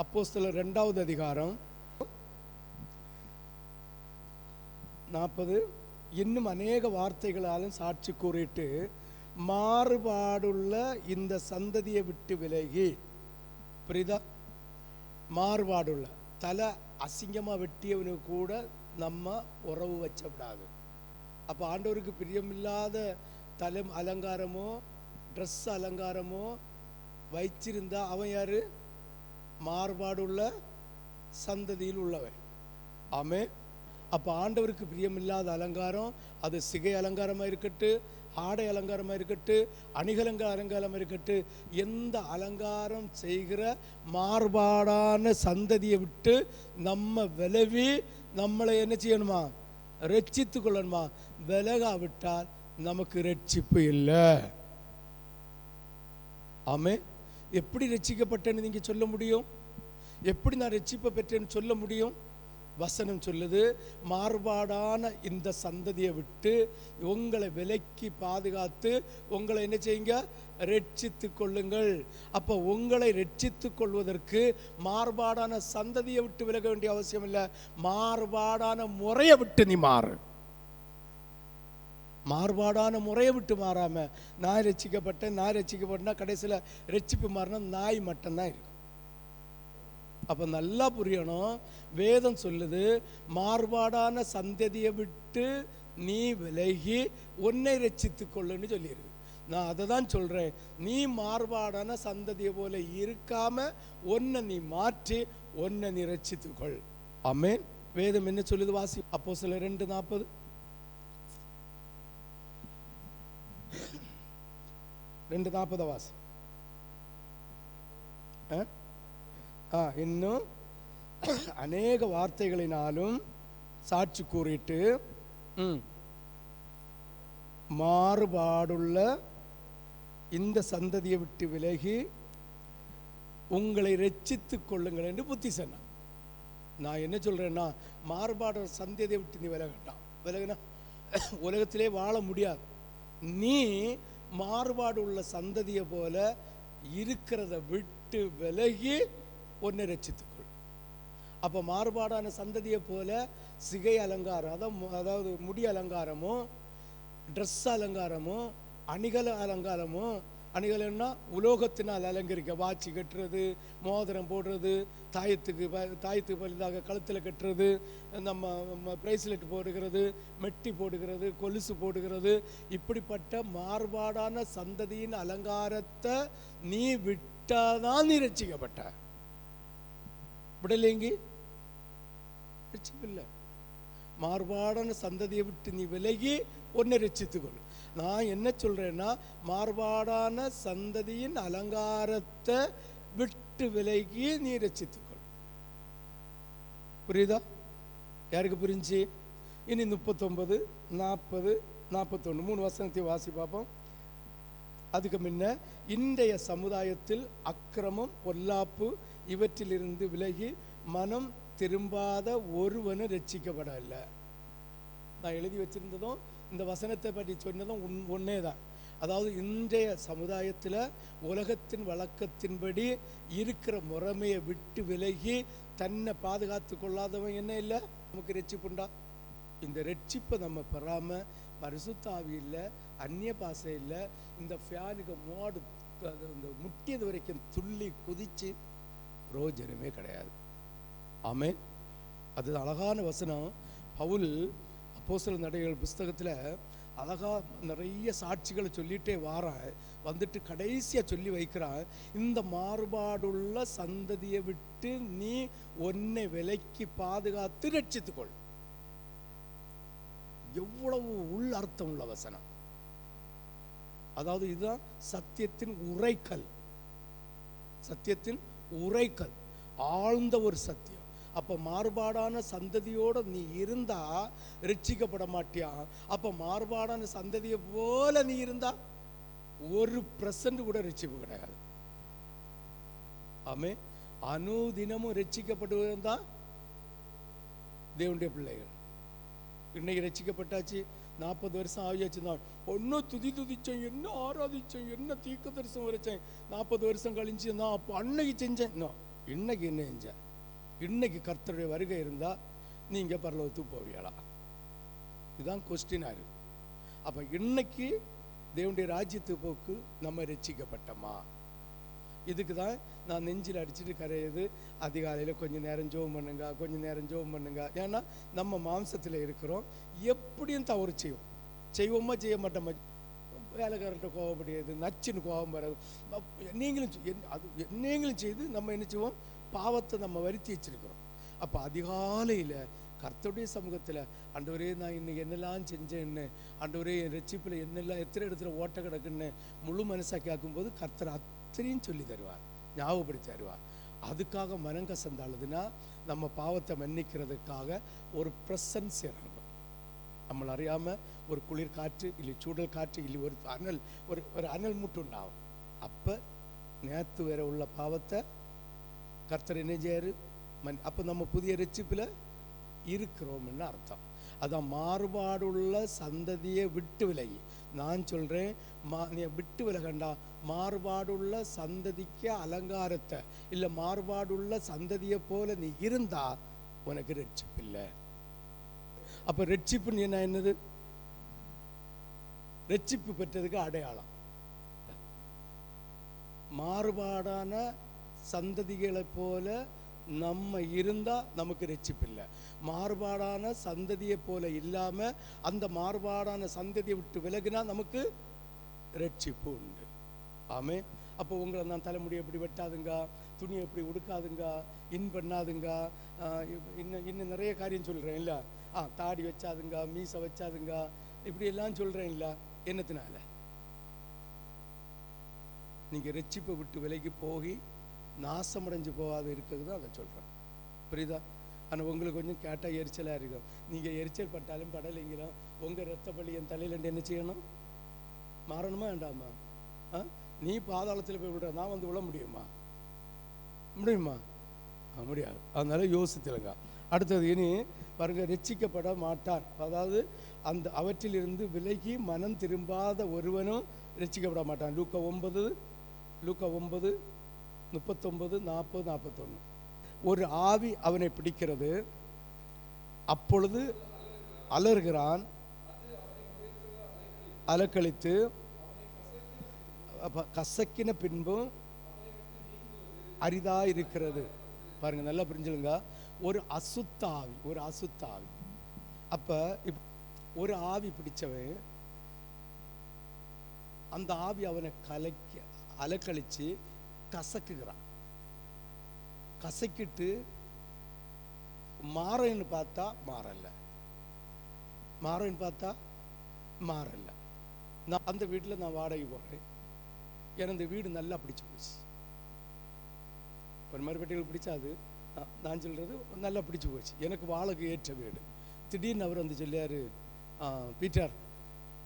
அப்போஸ்தலர் ரெண்டாவது அதிகாரம் நாற்பது. இன்னும் அநேக வார்த்தைகளாலும் சாட்சி கூறிட்டு மாறுபாடுள்ள இந்த சந்ததியை விட்டு விலகி. புரியுதா? மாறுபாடுள்ள தலை அசிங்கமாக வெட்டியவனுக்கு கூட நம்ம உறவு வச்சக்கூடாது. அப்போ ஆண்டவருக்கு பிரியமில்லாத தலை அலங்காரமோ ட்ரெஸ் அலங்காரமோ வைச்சிருந்தா அவன் யாரு? மாறுபாடுள்ள சந்ததியில் உள்ளவன். ஆமே அப்போ ஆண்டவருக்கு பிரியமில்லாத அலங்காரம் அது சிகை அலங்காரமாக இருக்கட்டு ஆடை அலங்காரமாக இருக்கட்டு அணிகலங்க அலங்காரமாக இருக்கட்டு எந்த அலங்காரம் செய்கிற மாறுபாடான சந்ததியை விட்டு நம்ம விலவி நம்மளை என்ன செய்யணுமா? ரட்சித்து கொள்ளணுமா? விலகாவிட்டால் நமக்கு ரட்சிப்பு இல்லை. ஆமே எப்படி ரட்சிக்கப்பட்டேன்னு நீங்கள் சொல்ல முடியும்? எப்படி நான் ரட்சிப்பை பெற்றேன்னு சொல்ல முடியும்? வசனம் சொல்லுது மாறுபாடான இந்த சந்ததியை விட்டு உங்களை விலக்கி பாதுகாத்து உங்களை என்ன செய்யுங்க? ரட்சித்து கொள்ளுங்கள். அப்போ உங்களை ரட்சித்து கொள்வதற்கு மாறுபாடான சந்ததியை விட்டு விலக வேண்டிய அவசியம் இல்லை. மாறுபாடான முறையை விட்டு நீ மாறு. மாறுபாடான முறையை விட்டு மாறாமல் நான் ரசிக்கப்பட்டேன் நான் ரசிக்கப்பட்டேன்னா கடைசியில் ரட்சிப்பு மாறினா நாய் மட்டும்தான் இருக்கும். அப்போ நல்லா புரியணும். வேதம் சொல்லுது மாறுபாடான சந்ததியை விட்டு நீ விலகி உன்னை ரட்சித்துக் கொள்ளுன்னு சொல்லியிருக்கு. நான் அதை தான் சொல்கிறேன் நீ மாறுபாடான சந்ததியை போல இருக்காம ஒன்றை நீ மாற்றி உன்னை நீ ரசித்துக்கொள் ஆமென். வேதம் என்ன சொல்லுது வாசி? அப்போ சில ரெண்டு நாற்பது. ரெண்டு நாற்பது வாசி. இன்னும் அநேக வார்த்தைகளினாலும் சாட்சி கூறிட்டு மாறுபாடுள்ள இந்த சந்ததியை விட்டு விலகி உங்களை ரட்சித்துக் கொள்ளுங்கள் என்று புத்தி சொன்னான். நான் என்ன சொல்றேன்னா மாறுபாடு சந்ததியை விட்டு நீ விலகட்டான் விலகினா உலகத்திலே வாழ முடியாது. நீ மாறுபாடு உள்ள சந்ததியை போல இருக்கிறத விட்டு விலகி ஒன்று ரசித்துக்கொள் அப்போ மாறுபாடான சந்ததியை போல சிகை அலங்காரம் அதான் அதாவது முடி அலங்காரமும் ட்ரெஸ் அலங்காரமும் அணிகல அலங்காரமும் அணிகலன்னா உலோகத்தினால் அலங்கரிக்க வாட்சி கட்டுறது மோதிரம் போடுறது தாயத்துக்கு தாயத்துக்கு பலிதாக கழுத்தில் கட்டுறது நம்ம பிரேஸ்லெட் போடுகிறது மெட்டி போடுகிறது கொலுசு போடுகிறது. இப்படிப்பட்ட மாறுபாடான சந்ததியின் அலங்காரத்தை நீ விட்டாதான் நீ ரட்சிக்கப்பட்ட விடலேங்கி ரசிப்பில்லை மாறுபாடான சந்ததியை விட்டு நீ விலகி ஒன்னை ரட்சித்துக்கொள் நான் என்ன சொல்கிறேன்னா மாறுபாடான சந்ததியின் அலங்காரத்தை விட்டு விலகி நீ ரட்சித்துக்கொள் புரியுதா? யாருக்கு புரிஞ்சு? இனி முப்பத்தொன்பது நாற்பது நாற்பத்தொன்று மூணு வசனத்தை வாசி பார்ப்போம். அதுக்கு முன்ன இன்றைய சமுதாயத்தில் அக்கிரமம் பொல்லாப்பு இவற்றிலிருந்து விலகி மனம் திரும்பாத ஒருவனும் ரட்சிக்கப்படலை நான் எழுதி வச்சிருந்ததும் இந்த வசனத்தை பற்றி சொன்னதும் உன் ஒன்னே தான் அதாவது இன்றைய சமுதாயத்தில் உலகத்தின் வழக்கத்தின்படி இருக்கிற முறைமையை விட்டு விலகி தன்னை பாதுகாத்து கொள்ளாதவன் என்ன இல்லை? நமக்கு ரட்சிப்புண்டா இந்த ரட்சிப்பை நம்ம பெறாமல் பரிசுத்தாவி இல்லை அந்நிய பாசை இல்லை இந்த ஃபேனுக்கு மோடு அது இந்த முட்டியது வரைக்கும் துள்ளி குதித்து ரோஜனமே கிடையாது. ஆமே அது அழகான வசனம். பவுல் அப்போசல் நடைகள் புஸ்தகத்தில் அழகா நிறைய சாட்சிகளை சொல்லிட்டே வாரான். வந்துட்டு கடைசியா சொல்லி வைக்கிறான் இந்த மாறுபாடுள்ள சந்ததியை விட்டு நீ ஒன்னை விலைக்கு பாதுகாத்து ரட்சித்துக்கொள். எவ்வளவு உள் அர்த்தம் உள்ள வசனம். அதாவது இதுதான் சத்தியத்தின் உரைக்கல். சத்தியத்தின் உரைக்கல். ஆழ்ந்த ஒரு சத்தியம். அப்போ மாறுபாடான சந்ததியோடு நீ இருந்தா ரட்சிக்கப்பட மாட்டியா அப்போ மாறுபாடான சந்ததியை போல நீ இருந்தா ஒரு பிரசன்ட் கூட ரட்சிப்பு கிடையாது. ஆமே. அனுதினமும் ரட்சிக்கப்படுவது தான் தேவனுடைய பிள்ளைகள். இன்னைக்கு ரட்சிக்கப்பட்டாச்சு நாற்பது வருஷம் ஆகியாச்சு தான் ஒன்றும் துதி துதிச்சேன் என்ன ஆராதிச்சேன் என்ன தீக்க தரிசனம் வரைச்சேன். நாற்பது வருஷம் கழிஞ்சு நான் அப்போ அன்னைக்கு செஞ்சேன். இன்னும் இன்னைக்கு என்ன செஞ்சேன்? இன்னைக்கு கர்த்தருடைய வருகை இருந்தால் நீங்கள் பரலோகத்துக்கு போவீங்களா? இதுதான் கொஸ்டினா இருக்கு. அப்போ இன்னைக்கு தேவனுடைய ராஜ்யத்து போக்கு நம்ம ரட்சிக்கப்பட்டோமா இதுக்கு தான் நான் நெஞ்சில் அடிச்சுட்டு கரையுது அதிகாலையில் கொஞ்சம் நேரம் ஜோம் பண்ணுங்க கொஞ்சம் நேரம் ஜோம் பண்ணுங்க. ஏன்னா நம்ம மாம்சத்தில் இருக்கிறோம். எப்படியும் தவறு செய்வோம். செய்வோமா செய்ய மாட்டோமா? வேலைக்காரர்கிட்ட கோவப்படுகிறது நச்சுன்னு கோபம் வராது. நீங்களும் அது நீங்களும் செய்து நம்ம என்ன செய்வோம்? பாவத்தை நம்ம வருத்தி வச்சிருக்கிறோம். அப்போ அதிகாலையில் கர்த்தருடைய சமூகத்தில் ஆண்டவரே நான் இன்னும் என்னெல்லாம் செஞ்சேன்னு ஆண்டவரே என் ரட்சிப்பில் என்னெல்லாம் எத்தனை இடத்துல ஓட்ட கிடக்குன்னு முழு மனசாக கேட்கும்போது கர்த்தர் அத்தனையும் சொல்லி தருவார் ஞாபகப்படுத்தி தருவார். அதுக்காக மனம் கசந்தாளுதுன்னா நம்ம பாவத்தை மன்னிக்கிறதுக்காக ஒரு ப்ரெசன்ஸ் இறங்கும். நம்மளை அறியாமல் ஒரு குளிர் காற்று இல்லை சூடல் காற்று இல்லை ஒரு அனல் ஒரு ஒரு அனல் மூட்டு உண்டாகும் அப்போ நேற்று வேற உள்ள பாவத்தை கர்த்தர் என்ன செய்யாரு? மன் அப்போ நம்ம புதிய ரட்சிப்பில் இருக்கிறோம்னு அர்த்தம். அதான் மாறுபாடுள்ள சந்ததியை விட்டு விலகி. நான் சொல்கிறேன் மா நீ விட்டு விலகண்டா மாறுபாடுள்ள சந்ததிக்கு அலங்காரத்தை இல்லை மாறுபாடுள்ள சந்ததியை போல நீ இருந்தா உனக்கு ரட்சிப்பில்லை அப்போ ரட்சிப்புன்னு என்ன என்னது? ரட்சிப்பு பெற்றதுக்கு அடையாளம். மாறுபாடான சந்ததிகளைப் போல நம்ம இருந்தால் நமக்கு ரட்சிப்பில்லை மாறுபாடான சந்ததியை போல இல்லாமல் அந்த மாறுபாடான சந்ததியை விட்டு விலகினா நமக்கு ரட்சிப்பு உண்டு. ஆமே அப்போ உங்களை நான் தலைமுடி எப்படி வெட்டாதுங்க? துணியை எப்படி உடுக்காதுங்க? இன் பண்ணாதுங்க? இன்னும் இன்னும் நிறைய காரியம் சொல்கிறேன் இல்லை ஆ தாடி வச்சாதுங்க மீசை வச்சாதுங்க இப்படி எல்லாம் சொல்கிறேன் இல்லை என்னத்தினால? நீங்கள் ரட்சிப்பை விட்டு விலகி போகி நாசமடைஞ்சு போகாத இருக்கிறது தான் அதை சொல்கிறேன் புரியுதா? ஆனால் உங்களுக்கு கொஞ்சம் கேட்டால் எரிச்சலாக இருக்கும். நீங்கள் எரிச்சல் பட்டாலும் படலைங்களும் உங்கள் ரத்த பள்ளி என் தலையில் என்ன செய்யணும்? மாறணுமா வேண்டாமா? ஆ? நீ பாதாளத்தில் போய் விடுற நான் வந்து விழ முடியுமா? முடியுமா? முடியாது. அதனால யோசித்துலங்க அடுத்தது இனி பாருங்க ரட்சிக்கப்பட மாட்டான் அதாவது அந்த அவற்றிலிருந்து விலகி மனம் திரும்பாத ஒருவனும் ரட்சிக்கப்பட மாட்டான். லூக்க ஒன்பது லூக்க ஒன்பது முப்பத்தொம்பது நாற்பது நாற்பத்தொன்று ஒரு ஆவி அவனை பிடிக்கிறது. அப்பொழுது அலறுகிறான். அலக்களித்து கசக்கின பின்பும் அரிதா இருக்கிறது பாருங்க நல்லா புரிஞ்சுலுங்க ஒரு அசுத்தாவி ஒரு அசுத்தாவி. அப்ப இப் ஒரு ஆவி பிடிச்சவன் அந்த ஆவி அவனை கலைக்க அலக்கழிச்சு கசக்குகிறான். கசக்கிட்டு மாறன்னு பார்த்தா மாறலை. மாறன்னு பார்த்தா மாறலை. நான் அந்த வீட்டில் நான் வாடகை போடுறேன் எனக்கு இந்த வீடு நல்லா பிடிச்சு போச்சு. ஒரு மாதிரி பெட்டிகள் பிடிச்சாது நான் சொல்கிறது நல்லா பிடிச்சி போச்சு. எனக்கு வாழக்கு ஏற்ற வீடு. திடீர்னு அவர் வந்து சொல்லியார் பீட்டர்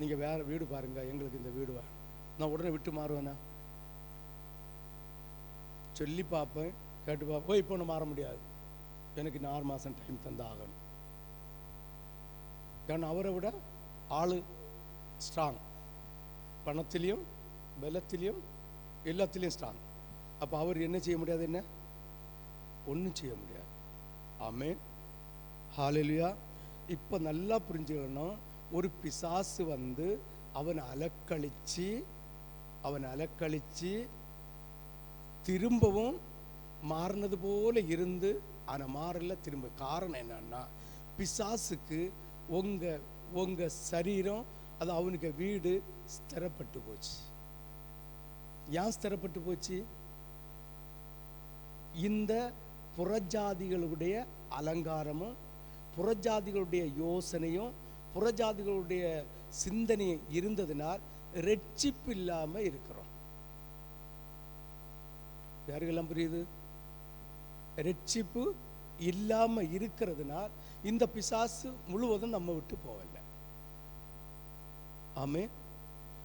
நீங்கள் வேறு வீடு பாருங்க எங்களுக்கு இந்த வீடு வேணும். நான் உடனே விட்டு மாறுவேனா? சொல்லி பார்ப்பேன் கேட்டு பார்ப்போம் இப்போ ஒன்று மாற முடியாது. எனக்கு இன்னும் ஆறு மாதம் டைம் தந்து ஆகணும் ஏன்னா அவரை விட ஆள் ஸ்ட்ராங் பணத்திலையும் பலத்திலையும் எல்லாத்திலையும் ஸ்ட்ராங் அப்போ அவர் என்ன செய்ய முடியாது என்ன? ஒன்றும் செய்ய முடியாது. ஆமே ஹாலெலுயா இப்போ நல்லா புரிஞ்சுக்கணும். ஒரு பிசாசு வந்து அவனை அலக்கழிச்சு அவனை அலக்கழிச்சு திரும்பவும் மாறினது போல இருந்து ஆனால் மாறல திரும்ப காரணம் என்னன்னா பிசாசுக்கு உங்க உங்க சரீரம் அது அவனுக்கு வீடு ஸ்திரப்பட்டு போச்சு. ஏன் ஸ்திரப்பட்டு போச்சு? இந்த புறஜாதிகளுடைய அலங்காரமும் புறஜாதிகளுடைய யோசனையும் புறஜாதிகளுடைய சிந்தனையும் இருந்ததினால் ரட்சிப்பு இல்லாமல் இருக்கிறோம். யாருக்கெல்லாம் புரியுது? ரெட்சிப்பு இல்லாம இருக்கிறதுனால் இந்த பிசாசு முழுவதும் நம்ம விட்டு போகலை. ஆமே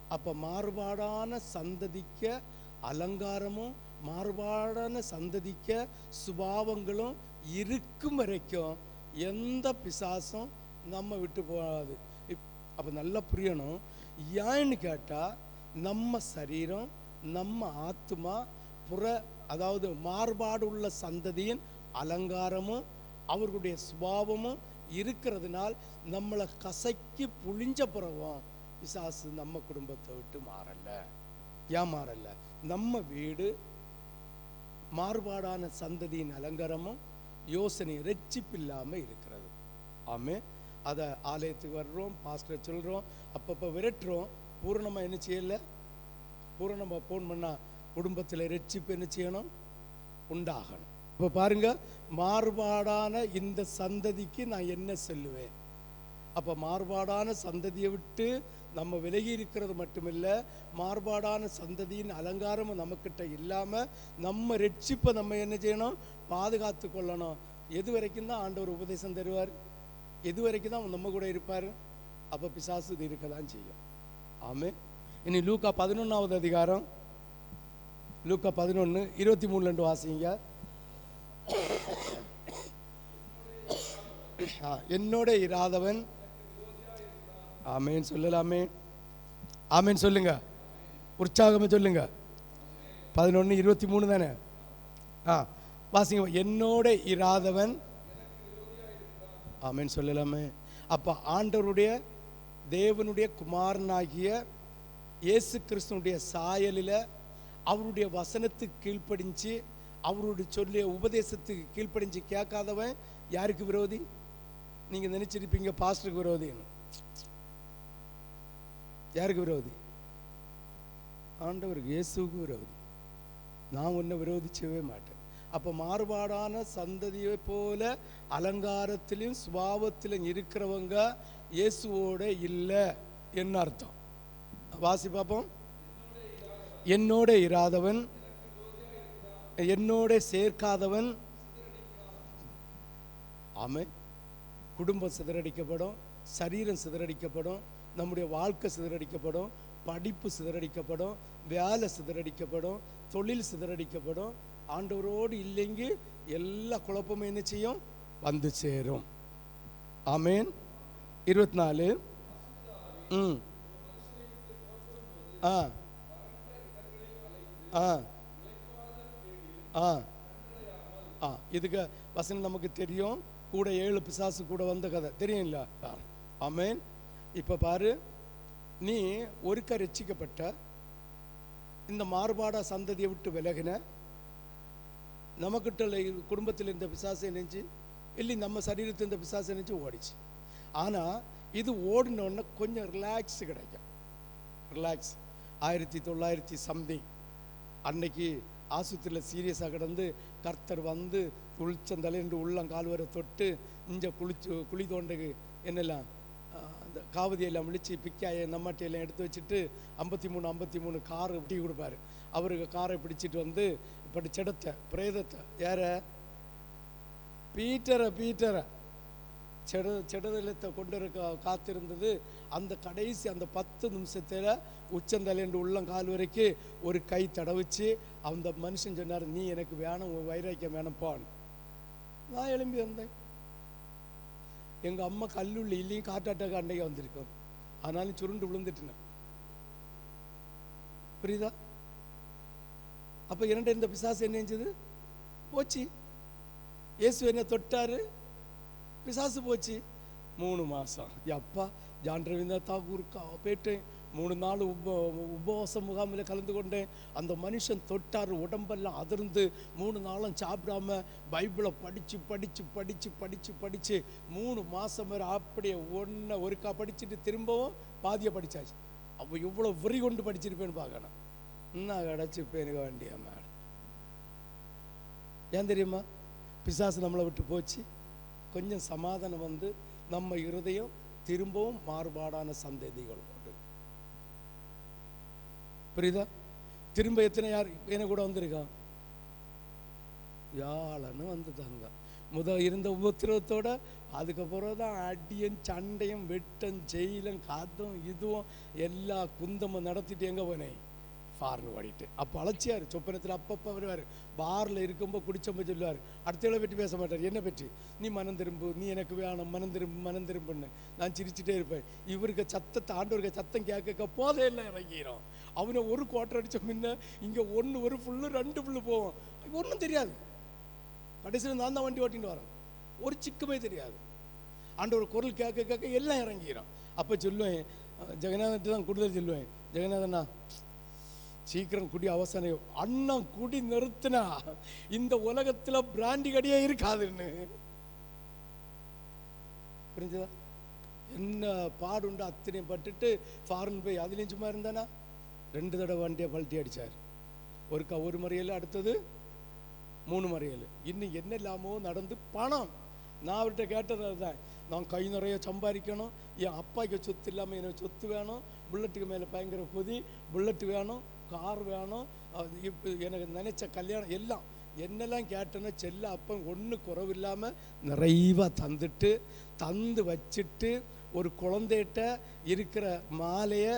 அப்ப மாறுபாடான சந்ததிக்க அலங்காரமும் மாறுபாடான சந்ததிக்க சுபாவங்களும் இருக்கும் வரைக்கும் எந்த பிசாசும் நம்ம விட்டு போகாது. இப்- அப்ப நல்லா புரியணும். ஏன்னு கேட்டா நம்ம சரீரம் நம்ம ஆத்மா புற அதாவது மாறுபாடு உள்ள சந்ததியின் அலங்காரமும் அவர்களுடைய சுபாவமும் இருக்கிறதுனால் நம்மளை கசக்கி புழிஞ்ச பிறகும் பிசாசு நம்ம குடும்பத்தை விட்டு மாறல. ஏன் மாறல? நம்ம வீடு மாறுபாடான சந்ததியின் அலங்காரமும் யோசனை ரெச்சிப்பில்லாம இருக்கிறது. ஆமே அதை ஆலயத்துக்கு வர்றோம் பாஸ்டர் சொல்கிறோம் அப்பப்போ விரட்டுறோம். பூரணமா என்ன செய்யல? பூரணமா ஃபோன் பண்ணால் குடும்பத்தில் ரட்சிப்பு என்ன செய்யணும்? உண்டாகணும். இப்போ பாருங்க மாறுபாடான இந்த சந்ததிக்கு நான் என்ன சொல்லுவேன்? அப்போ மாறுபாடான சந்ததியை விட்டு நம்ம விலகி இருக்கிறது மட்டுமில்லை மாறுபாடான சந்ததியின் அலங்காரமும் நம்மக்கிட்ட இல்லாமல் நம்ம ரெட்சிப்பை நம்ம என்ன செய்யணும்? பாதுகாத்து கொள்ளணும். எது வரைக்கும் தான் ஆண்டவர் உபதேசம் தருவார்? எது வரைக்கும் தான் நம்ம கூட இருப்பார்? அப்போ பிசாசு இது இருக்க தான் செய்யும். ஆமே இனி லூக்கா பதினொன்றாவது அதிகாரம். லூக்கா பதினொன்று இருபத்தி மூணு ரெண்டு வாசிங்க. என்னோட இராதவன். ஆமேன் சொல்லலாமே. ஆமேன் சொல்லுங்க. உற்சாகமே சொல்லுங்க. பதினொன்று இருபத்தி மூணு தானே? ஆ வாசிங்க. என்னோட இராதவன். ஆமேன் சொல்லலாமே. அப்போ ஆண்டவருடைய தேவனுடைய குமாரனாகிய இயேசு கிறிஸ்துனுடைய சாயலில் அவருடைய வசனத்துக்கு கீழ்ப்படிஞ்சு அவருடைய சொல்லிய உபதேசத்துக்கு கீழ்ப்படிஞ்சு கேட்காதவன் யாருக்கு விரோதி? நீங்கள் நினச்சிருப்பீங்க பாஸ்டருக்கு விரோதின்னு யாருக்கு விரோதி? ஆண்டவருக்கு இயேசுவுக்கு விரோதி. நான் உன்னை விரோதிச்சவே மாட்டேன். அப்போ மாறுபாடான சந்ததியை போல அலங்காரத்திலும் சுபாவத்திலும் இருக்கிறவங்க இயேசுவோட இல்லை என்ன அர்த்தம்? வாசி பார்ப்போம். என்னோட இராதவன் என்னோட சேர்க்காதவன். ஆமை குடும்பம் சிதறடிக்கப்படும் சரீரம் சிதறடிக்கப்படும் நம்முடைய வாழ்க்கை சிதறடிக்கப்படும் படிப்பு சிதறடிக்கப்படும் வேலை சிதறடிக்கப்படும் தொழில் சிதறடிக்கப்படும். ஆண்டவரோடு இல்லைங்க எல்லா குழப்பமும் என்ன செய்யும்? வந்து சேரும். ஆமேன். இருபத்தி நாலு. ம். ஆ. ஆ. ஆ. ஆ. இதுக்கு வசனம் நமக்கு தெரியும். கூட ஏழு பிசாசு கூட வந்த கதை. தெரியும்ல? ஆமேன். இப்போ பாரு. நீ ஒருக்க ரட்சிக்கப்பட்ட இந்த மாறுபாட சந்ததியை விட்டு விலகின நமக்கிட்ட குடும்பத்தில் இருந்த பிசாசை நெஞ்சு இல்லை நம்ம சரீரத்தில் இந்த பிசாசை நெஞ்சு ஓடிச்சு. ஆனால் இது ஓடினோடனே கொஞ்சம் ரிலாக்ஸ் கிடைக்கும். ரிலாக்ஸ் ஆயிரத்தி தொள்ளாயிரத்தி சம்திங் அன்னைக்கு ஆஸ்பத்திரியில் சீரியஸாக கிடந்து கர்த்தர் வந்து குளிச்சந்தலைன்று உள்ளம் கால்வரை தொட்டு இஞ்ச குளிச்சு குழி தோண்டுக்கு என்னெல்லாம் அந்த காவதியெல்லாம் விழிச்சு பிக்காயை நம்மாட்டியெல்லாம் எடுத்து வச்சுட்டு ஐம்பத்தி மூணு ஐம்பத்தி மூணு கார் டீ கொடுப்பாரு. அவருக்கு காரை பிடிச்சிட்டு வந்து இப்படி செடத்தை பிரேதத்தை யார பீட்டரை பீட்டரை செட செடதலத்தை கொண்டிருக்க காத்திருந்தது. அந்த கடைசி அந்த பத்து நிமிஷத்தில் உச்சந்தலைண்டு உள்ளம் கால் வரைக்கும் ஒரு கை தடவிச்சு. அந்த மனுஷன் சொன்னார் நீ எனக்கு வேணும் உன் வைராக்கியம் வேணும் போன்னு நான் எழும்பி வந்தேன். எங்க அம்மா கல்லுள்ள இல்லையும் காட்டாட்டாக்க அன்னைக்கு வந்திருக்கோம். ஆனாலும் சுருண்டு விழுந்துட்டேன் புரியுதா? அப்போ இரண்டு இந்த பிசாசு என்ன செஞ்சது? போச்சு. இயேசு என்ன தொட்டாரு. பிசாசு போச்சு. மூணு மாதம் எப்பா ஜான் ரவீந்திர தாகூருக்கு போயிட்டேன். மூணு நாள் உப உபவாச முகாமில் கலந்து கொண்டேன். அந்த மனுஷன் தொட்டார் உடம்பெல்லாம் அதிர்ந்து. மூணு நாளும் சாப்பிடாம பைபிளை படித்து படித்து படித்து படித்து படித்து மூணு மாதம் வரை அப்படியே ஒன்றை ஒருக்கா படிச்சுட்டு திரும்பவும் பாதியை படிச்சாச்சு. அப்போ இவ்வளோ வெறி கொண்டு படிச்சிருப்பேன்னு பார்க்கணும். இன்னும் கிடச்சிப்பேன் எனக்கு வேண்டிய மேடம். ஏன் தெரியுமா? பிசாசு நம்மளை விட்டு போச்சு. கொஞ்சம் சமாதானம் வந்து நம்ம இருதயம் திரும்பவும் மாறுபாடான சந்ததிகள் உண்டு. புரியுதா? திரும்ப எத்தனை யார் என்ன கூட வந்திருக்கான் யாழன்னு வந்துதாங்க முத இருந்த உபத்திரவத்தோட அதுக்கப்புறம் தான் அடியும் சண்டையும் வெட்டம் ஜெயிலும் காத்தும் இதுவும் எல்லா குந்தமும் நடத்திட்டு எங்கே போனேன்? ஃபார்னு ஓடிட்டு. அப்போ அலட்சியார் சொப்பனத்தில் அப்பப்போ வருவார். பாரில் இருக்கும்போது குடிச்சப்போ சொல்லுவார். அடுத்தவளை பற்றி பேச மாட்டார். என்ன பற்றி? நீ மனம் திரும்பு நீ எனக்கு வேணும் மனம் திரும்பு மனம் திரும்புன்னு. நான் சிரிச்சிட்டே இருப்பேன். இவருக்கு சத்தத்தை ஆண்டவருக்கு சத்தம் கேட்க போதே இல்லை இறங்கிடும் அவனை ஒரு குவார்டர் அடிச்ச முன்ன இங்கே ஒன்று ஒரு ஃபுல்லு ரெண்டு ஃபுல்லு போவோம் ஒன்றும் தெரியாது. கடைசியில் நான் தான் வண்டி ஓட்டிட்டு வரேன். ஒரு சிக்குமே தெரியாது. ஆண்டவர் குரல் கேட்க கேட்க எல்லாம் இறங்கிடும் அப்போ சொல்லுவேன் ஜெகநாதன் தான் கூடுதல் சொல்லுவேன். ஜெகநாதனா சீக்கிரம் குடி அவசரம் அண்ணன் குடி நிறுத்தினா இந்த உலகத்துல பிராண்டி கடியே இருக்காதுன்னு. புரிஞ்சுதா? என்ன பாடுண்டு? அத்தனையும் பட்டுட்டு ஃபாரின் போய் அதுலேயும் சும்மா இருந்தானா? ரெண்டு தடவை வண்டியை பல்ட்டி அடிச்சார். ஒருக்கா ஒரு மறியல் அடுத்தது மூணு மறியல் இன்னும் என்ன இல்லாமோ நடந்து பணம். நான் அவர்கிட்ட கேட்டது அதுதான். நான் கை நிறைய சம்பாதிக்கணும். என் அப்பாய்க்கு சொத்து இல்லாமல் எனக்கு சொத்து வேணும். புல்லட்டுக்கு மேலே பயங்கர பொதி புல்லட்டு வேணும். கார் வேணும். அது எனக்கு நினைச்ச கல்யாணம் எல்லாம். என்னெல்லாம் கேட்டேன்னா செல்ல அப்போ ஒன்று குறவில்லாமல் நிறைவாக தந்துட்டு தந்து வச்சுட்டு ஒரு குழந்தைகிட்ட இருக்கிற மாலையை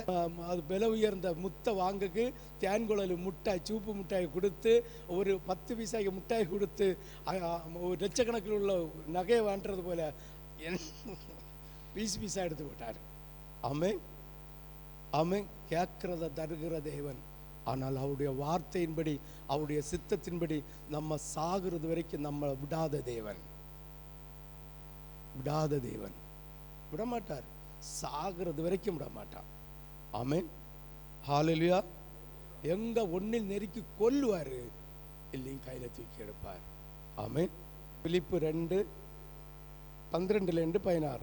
அது விலை உயர்ந்த முத்தை வாங்கக்கு தேன்குழல் முட்டாய் சூப்பு முட்டாய் கொடுத்து ஒரு பத்து பைசாய்க்கு முட்டாய் கொடுத்து ஒரு லட்சக்கணக்கில் உள்ள நகையை வாண்டுறது போல பீஸ் பீஸாக எடுத்து விட்டார் ஆமென். அவன் கேட்கிறத தருகிற தேவன். ஆனால் அவருடைய வார்த்தையின்படி அவருடைய சித்தத்தின்படி நம்ம சாகுறது வரைக்கும் நம்மளை விடாத தேவன். விடாத தேவன். விடமாட்டார். சாகிறது சாகுறது வரைக்கும் விடமாட்டான். ஆமேன். ஹாலலியா எங்க ஒண்ணில் நெருக்கி கொல்லுவாரு இல்லையும் கையில தூக்கி எடுப்பார். ஆமென். பிலிப்பு ரெண்டு பன்னிரெண்டுல இருந்து பதினாறு.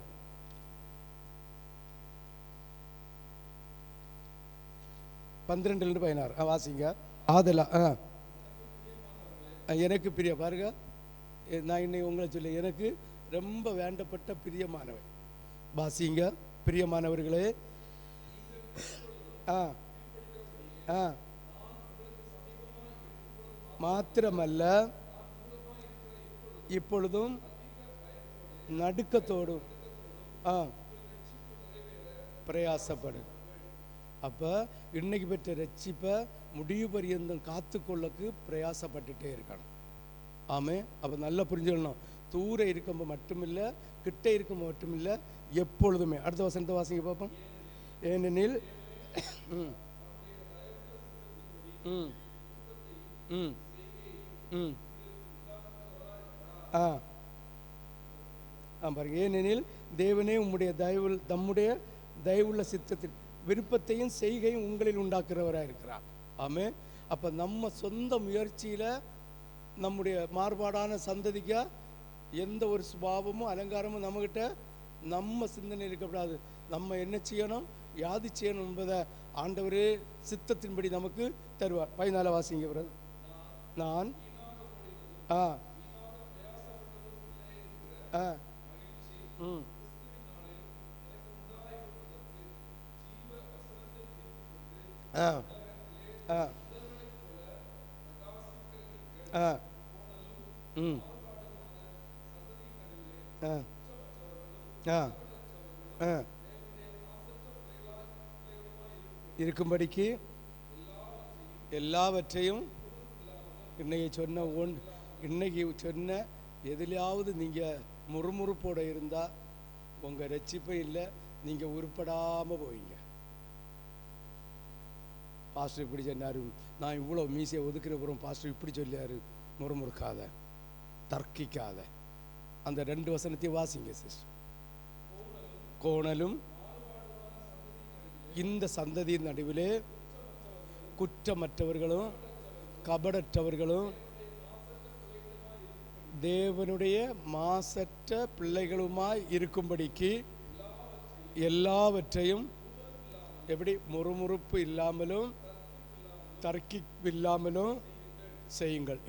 பன்னிரெண்டுல இருந்து பதினாறு. ஆ, வாசிங்க. ஆதலா ஆ. எனக்கு பிரிய பாருங்க. நான் இன்னைக்கு உங்களை சொல்லி எனக்கு ரொம்ப வேண்டப்பட்ட பிரியமானவன். வாசிங்க பிரியமானவர்களே. ஆ ஆ. மாத்திரமல்ல இப்பொழுதும் நடுக்கத்தோடும் ஆ பிரயாசப்படு. அப்போ இன்னைக்கு பெற்ற ரட்சிப்பை முடிவு பரியந்தம் காத்துக்கொள்ளக்கு பிரயாசப்பட்டுட்டே இருக்கணும். ஆமே அப்போ நல்லா புரிஞ்சுக்கணும். தூர இருக்கும்போது மட்டுமில்லை கிட்ட இருக்கும்போது மட்டுமில்லை எப்பொழுதுமே. அடுத்த வசனத்தை வாசிங்க பார்ப்போம். ஏனெனில் ம். ம். ம். ம். ஆ. ஆ பாருங்க. ஏனெனில் தேவனே உம்முடைய தயவு தம்முடைய தயவுள்ள சித்தத்தில் விருப்பத்தையும் செய்கையும் உங்களில் உண்டாக்குறவராக இருக்கிறார். ஆமே அப்போ நம்ம சொந்த முயற்சியில் நம்முடைய மாறுபாடான சந்ததிக்காக எந்த ஒரு சுபாவமும் அலங்காரமும் நம்மக்கிட்ட நம்ம சிந்தனை இருக்கக்கூடாது. நம்ம என்ன செய்யணும் யாது செய்யணும் என்பதை ஆண்டவரே சித்தத்தின்படி நமக்கு தருவார். பதினால வாசிங்க பிரதர் நான் ஆ. ஆ. ம். ஆ ஆ ஆ ம் ஆ ஆ ஆ இருக்கும்படிக்கு எல்லாவற்றையும் இன்னைக்கு சொன்ன ஒன் இன்னைக்கு சொன்ன எதுலையாவது நீங்கள் முறுமுறுப்போடு இருந்தால் உங்கள் ரட்சிப்பை இல்லை நீங்கள் உருப்படாமல் போவீங்க. பாஸ்டர் இப்படி சொன்னார். நான் இவ்வளோ மீசையை ஒதுக்குறப்புறம் பாஸ்டர் இப்படி சொல்லியாரு. முறுமுறுக்காத தர்க்கிக்காத. அந்த ரெண்டு வசனத்தையும் வாசிங்க சிஸ்டர். கோணலும் இந்த சந்ததியின் நடுவிலே குற்றமற்றவர்களும் கபடற்றவர்களும் தேவனுடைய மாசற்ற பிள்ளைகளுமாய் இருக்கும்படிக்கு எல்லாவற்றையும் எப்படி முறுமுறுப்பு இல்லாமலும் தர்க்கி இல்லாமலும் செய்யுங்கள்